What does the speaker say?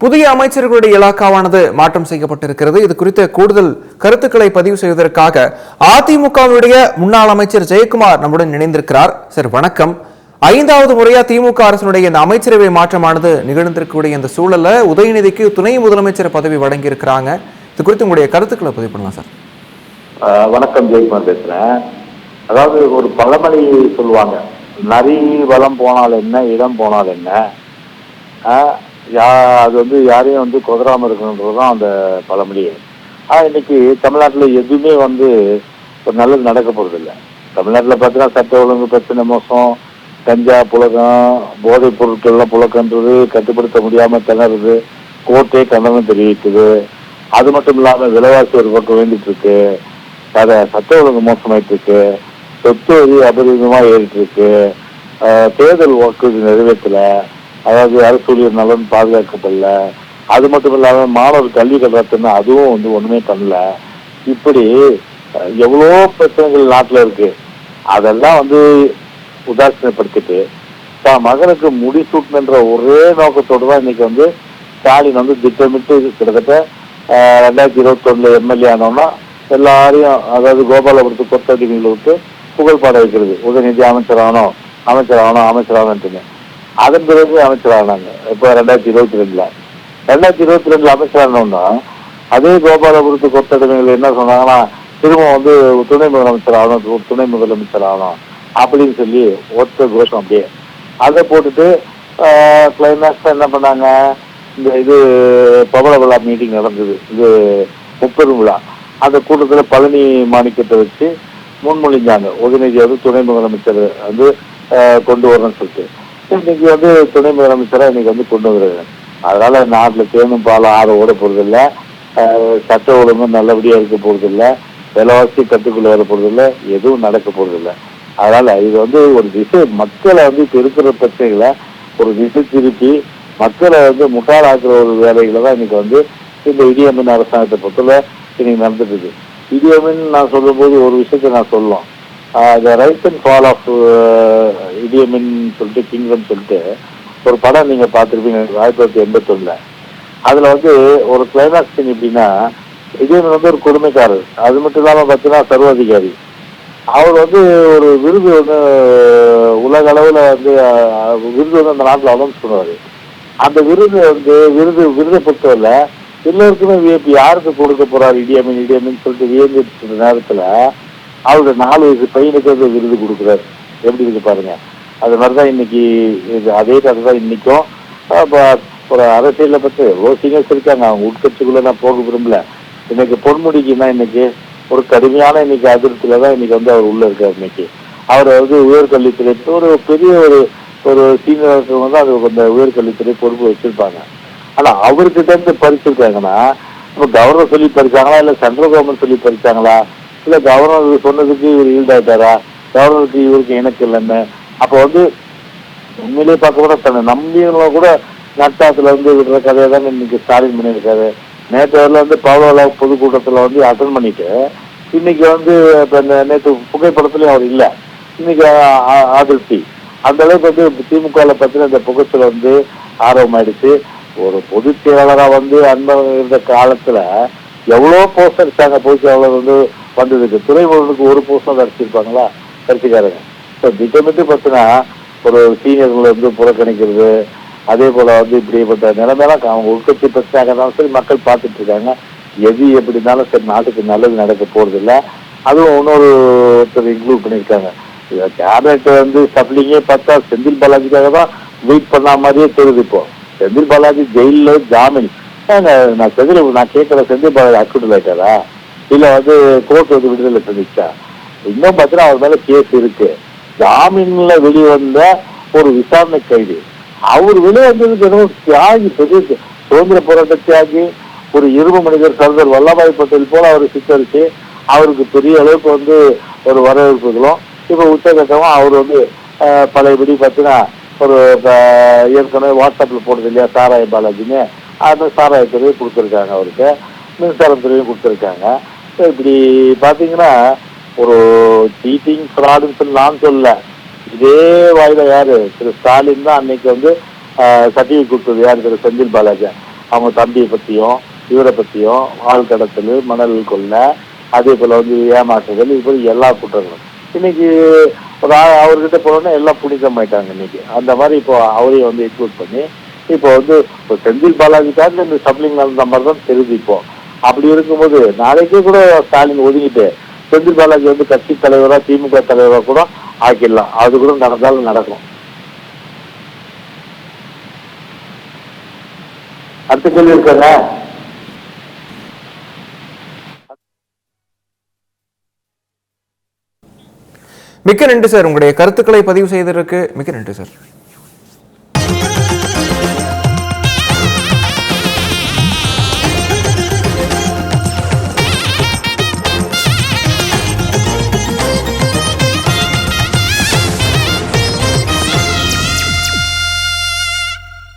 புதிய அமைச்சர்களுடைய இலாக்காவானது மாற்றம் செய்யப்பட்டிருக்கிறது. இது குறித்த கூடுதல் கருத்துக்களை பதிவு செய்வதற்காக அதிமுகவுடைய முன்னாள் அமைச்சர் ஜெயக்குமார் நம்முடன் இணைந்திருக்கிறார். சார் வணக்கம். ஐந்தாவது முறையா திமுக அரசினுடைய இந்த அமைச்சரவை மாற்றமானது நிகழ்ந்திருக்கக்கூடிய இந்த சூழல்ல உதயநிதிக்கு துணை முதலமைச்சர் பதவி வழங்கி இருக்கிறாங்க இது குறித்து உங்களுடைய கருத்துக்களை பதிவு பண்ணலாம் சார். ஆஹ் வணக்கம் ஜெயக்குமார் பேசுறேன். அதாவது ஒரு பழமொழி சொல்லுவாங்க நரி வளம் போனால் என்ன இடம் போனால் என்ன? ஆஹ் யா அது வந்து யாரையும் வந்து குதிராமல் இருக்கணுன்றது தான் அந்த பழமொழி. ஆனால் இன்னைக்கு தமிழ்நாட்டில் எதுவுமே வந்து ஒரு நல்லது நடக்க போகிறதில்ல தமிழ்நாட்டில் பார்த்தீங்கன்னா சட்ட ஒழுங்கு பிரச்சனை மோசம். கஞ்சா புழக்கம் போதைப் பொருட்கள்லாம் புழக்கன்றது கட்டுப்படுத்த முடியாமல் திணறுது. கோர்ட்டே கண்டனம் தெரிவிக்குது. அது மட்டும் இல்லாமல் விலைவாசி ஒரு பக்கம் வேண்டிட்டு இருக்கு அதை சட்ட ஒழுங்கு மோசமாயிட்டு இருக்கு சொத்து வரி அபரிதமாக ஏறிட்டு இருக்கு தேர்தல் வாக்குறுதி நிறைவேற்றலை. அதாவது அரசூழியர் நலன் பாதுகாக்கப்படல. அது மட்டும் இல்லாமல் மாணவர் கல்வி கட்டணத்துன்னு அதுவும் வந்து ஒன்றுமே பண்ணல. இப்படி எவ்வளோ பிரச்சனைகள் நாட்டில் இருக்கு. அதெல்லாம் வந்து உதாசீனப்படுத்திட்டு தான் மகனுக்கு முடிசூட்டணுன்ற ஒரே நோக்கத்தோடு தான் இன்னைக்கு வந்து ஸ்டாலின் வந்து திட்டமிட்டு கிட்டத்தட்ட ரெண்டாயிரத்தி இருபத்தொன்னுல எம்எல்ஏ ஆனோம்னா எல்லாரையும் அதாவது கோபாலபுரத்து கொத்தடிமைகளை விட்டு புகழ் பாட வைக்கிறது. உதயநிதி அமைச்சர் ஆகணும் அமைச்சர் ஆகணும் அமைச்சர் ஆனோன்ட்டுங்க அதன் பிறகு அமைச்சர் ஆனாங்க இப்போ ரெண்டாயிரத்தி இருபத்தி ரெண்டுல. ரெண்டாயிரத்தி இருபத்தி ரெண்டுல அமைச்சரானோம்னா அதே கோபாலபுரத்து கொத்தடிமைகள் என்ன சொன்னாங்கன்னா திரும்ப வந்து துணை முதலமைச்சர் ஆகணும் துணை முதலமைச்சர் ஆகணும் அப்படின்னு சொல்லி ஒத்த கோஷம் அப்படியே. அதை போட்டுட்டு கிளைமேக்ஸ் என்ன பண்ணாங்க? இந்த இது பவள விழா மீட்டிங் நடந்தது. இது முப்பெரும் விழா. அந்த கூட்டத்தில் பழனி மாணிக்கத்தை வச்சு முன்மொழிஞ்சாங்க. உதயநிதி வந்து துணை முதலமைச்சர் வந்து கொண்டு வரணும்னு சொல்லிட்டு. இன்னைக்கு வந்து துணை முதலமைச்சரா இன்னைக்கு வந்து கொண்டு வருது அதனால நாட்டில் தேனும் பாலும் ஆற ஓட போறதில்ல. சட்ட ஒழுங்கும் நல்லபடியா இருக்க போறதில்ல. விலைவாசி கட்டுக்குள்ள வர போறதில்ல. எதுவும் நடக்க போறதில்ல. அதனால இது வந்து ஒரு திசை மக்களை வந்து இப்போ இருக்கிற பிரச்சனைகளை ஒரு திசை திருப்பி மக்களை வந்து முட்டாளாக்குற ஒரு வேலைகளை தான் இன்னைக்கு வந்து இந்த இடியமின் அரசாங்கத்தை பொறுத்தவரை இன்னைக்கு நடந்துட்டு இருக்கு. இடியமின் நான் சொல்லும்போது ஒரு விஷயத்தை நான் சொல்லலாம் the rise and fall of Idi Amin சொல்லிட்டு கிங்டம் சொல்லிட்டு ஒரு படம் நீங்கள் பார்த்துருப்பீங்க ஆயிரத்தி தொள்ளாயிரத்தி எண்பத்தொன்னில். அதில் வந்து ஒரு கிளைமேக்ஸ் சீன் எப்படின்னா இடியமின் வந்து ஒரு கொடுமைக்காரர் அது மட்டும் இல்லாமல் பார்த்தீங்கன்னா சர்வாதிகாரி. அவர் வந்து ஒரு விருது வந்து உலக அளவில் வந்து விருது வந்து அந்த நாட்டில் அனௌன்ஸ் பண்ணுவார். அந்த விருது வந்து விருது விருதை பொறுத்தவரை எல்லோருக்குமே வியப்பு யாருக்கு கொடுக்க போகிறார் இடியமின் இடியமின் சொல்லிட்டு வியந்துட்டு நேரத்தில் அவருடைய நாலு வயசு பையனுக்கு வந்து விருது கொடுக்குறாரு. எப்படி இருக்கு பாருங்க. அது மாதிரிதான் இன்னைக்கு இது அதே கதை தான் இன்னைக்கும் ஒரு அரசியலை பற்றி எவ்வளோ சீனியர்ஸ் இருக்காங்க அவங்க உட்கட்சிக்குள்ளே நான் போக விரும்பல. இன்னைக்கு பொன்முடிக்குன்னா இன்னைக்கு ஒரு கடுமையான இன்னைக்கு அதிருப்தியில தான் இன்னைக்கு வந்து அவர் உள்ள இருக்கார் இன்னைக்கு. அவர் வந்து உயர்கல்வித்துறை ஒரு பெரிய ஒரு ஒரு சீனியர் வந்து அது அந்த உயர்கல்வித்துறை பொறுப்பு வச்சிருப்பாங்க. ஆனா அவர்கிட்ட இருந்து பறிச்சிருக்காங்கன்னா இப்போ கவர்னர் சொல்லி பறிச்சாங்களா இல்லை சென்ட்ரல் கவர்மெண்ட் சொல்லி பறிச்சாங்களா? இல்ல கவர்னர் சொன்னதுக்கு இவர் ஈல்ட் ஆயிட்டாரா கவர்னருக்கு இவருக்கு எனக்கு இல்லைன்னு. அப்ப வந்து உண்மையிலேயே பார்க்க கூட தன்னை நம்பியவங்கள கூட நட்டாத்துல வந்து விடுற கதையை தான் இன்னைக்கு ஸ்டாலின் பண்ணியிருக்காரு. நேற்று வரல வந்து பவள பொதுக்கூட்டத்தில் வந்து அட்டன் பண்ணிட்டு இன்னைக்கு வந்து இப்போ இந்த நேற்று புகைப்படத்துலையும் அவர் இல்லை. இன்னைக்கு ஆ- அதிருப்தி அந்த அளவுக்கு வந்து திமுகவில் பற்றின இந்த புகைச்சல் வந்து ஆர்வம் ஆயிடுச்சு ஒரு பொதுச் செயலாளராக வந்து அன்பர் இருந்த காலத்தில் எவ்வளோ போஸ்டர் அடிச்சாங்க பொதுச் செயலாளர் வந்து வந்ததுக்கு துறைமுகனுக்கு ஒரு போஸ்ட் தான் அடிச்சிருப்பாங்களா கட்சிக்காரங்க ஸோ திட்டமிட்டு பார்த்தீங்கன்னா ஒரு சீனியர்களை வந்து புறக்கணிக்கிறது அதே போல வந்து இப்படிப்பட்ட நிலைமையெல்லாம் அவங்க உட்கட்சி பிரச்சனையாக இருந்தாலும் சரி மக்கள் பார்த்துட்டு இருக்காங்க எது எப்படி இருந்தாலும் சரி நாட்டுக்கு நல்லது நடக்க போறது இல்ல அதுவும் இன்னொரு ஒருத்தர் இன்க்ளூட் பண்ணியிருக்காங்க. கேபினெட் வந்து சப்ளிங்கே பார்த்தா செந்தில் பாலாஜிக்காக தான் வெயிட் பண்ண மாதிரியே தெரியுது இப்போ. செந்தில் பாலாஜி ஜெயிலில் ஜாமீன். நான் செந்தில் நான் கேட்கற செந்தில் பாலாஜி அக்யூட் ஆயிட்டாரா? இல்ல வந்து கோர்ட் வந்து விடுதலை பண்ணிச்சா இன்னும் பார்த்தீங்கன்னா அவர் மேல கேஸ் இருக்கு. ஜாமீன்ல வெளிவந்த ஒரு விசாரணை கைது. அவர் வெளிவந்ததுக்கு என்னவோ தியாகி பெரிய சுதந்திர போராட்ட தியாகி ஒரு இரும்பு மனிதர் சர்தார் வல்லபாய் பட்டேல் போல அவர் சித்தரிச்சு அவருக்கு பெரிய அளவுக்கு வந்து ஒரு வரவேற்புகளும் இப்ப உச்சகட்டமா அவர் வந்து பழையபடி பார்த்தீங்கன்னா ஒரு ஏற்கனவே வாட்ஸ்அப்ல போடுறது இல்லையா சாராய பாலாஜின்னு. அந்த சாராயத்துறையும் கொடுத்துருக்காங்க அவருக்கு. மின்சாரத்துறையும் கொடுத்துருக்காங்க. இப்படி பாத்தீங்கன்னா ஒரு சீட்டிங் ஃப்ராடுன்னு சொல்லி நான் சொல்ல இதே வாயில யாரு? திரு ஸ்டாலின் தான் அன்னைக்கு வந்து சர்டிஃபிகேட் கொடுத்தது யாரு திரு செந்தில் பாலாஜி? அவங்க தம்பியை பத்தியும் இவரை பத்தியும் ஆள் கடத்தல் மணல் கொள்ளை அதே போல வந்து ஏமாற்றுதல் இது போல எல்லா குற்றங்களும். இன்னைக்கு ஒரு அவர்கிட்ட போனோன்னா எல்லாம் புனிதமாயிட்டாங்க இன்னைக்கு. அந்த மாதிரி இப்போ அவரையும் வந்து இன்க்ளூட் பண்ணி இப்போ வந்து செந்தில் பாலாஜி தான் இந்த சப்ளிங் நடந்த மாதிரி தான் தெரிஞ்சு இப்போ. அப்படி இருக்கும்போது நாளைக்கே கூட ஸ்டாலின் ஒதுங்கிட்டு செந்தில் பாலாஜி வந்து கட்சி தலைவரா திமுக தலைவரா கூட ஆக்கிடலாம். அது கூட நடந்தாலும் நடக்கும். அடுத்த கேள்வி இருக்காங்க மிக்க நன்றி சார். உங்களுடைய கருத்துக்களை பதிவு செய்ததற்கு மிக்க நன்றி சார்.